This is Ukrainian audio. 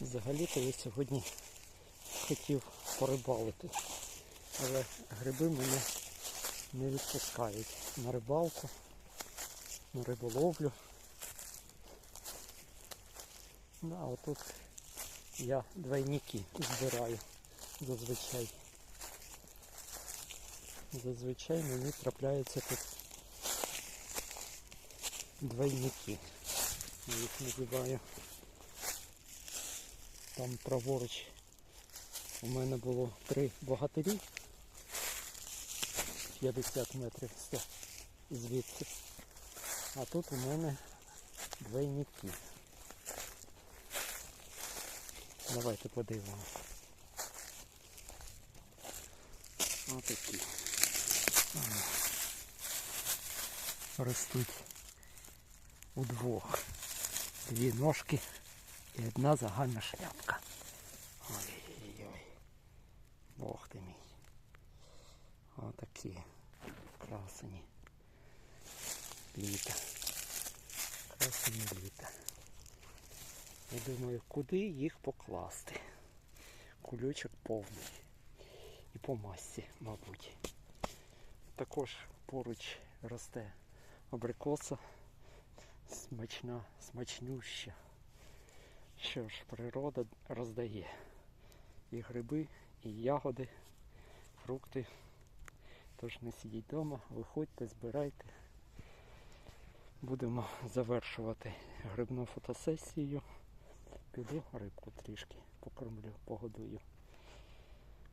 Взагалі-то я сьогодні хотів порибалити, але гриби мене не відпускають на рибалку, на риболовлю. Да, отут я двойники збираю зазвичай. Зазвичай мені трапляються тут двойники. Я їх називаю. Там праворуч у мене було три богатирі 50 метрів звідси. А тут у мене двойники. Давайте подивимось. Отакі. Ростуть удвох. Дві ножки і одна загальна шляпка. Ой-ой-ой. Бог ти мій. Отакі красені. Літа. Красені літа. Я думаю, куди їх покласти? Кульочок повний. І по масі, мабуть. Також поруч росте абрикоса. Смачна, смачнюща. Що ж, природа роздає і гриби, і ягоди, фрукти. Тож не сидіть вдома, виходьте, збирайте. Будемо завершувати грибну фотосесію. Піду рибку трішки покормлю, погодую.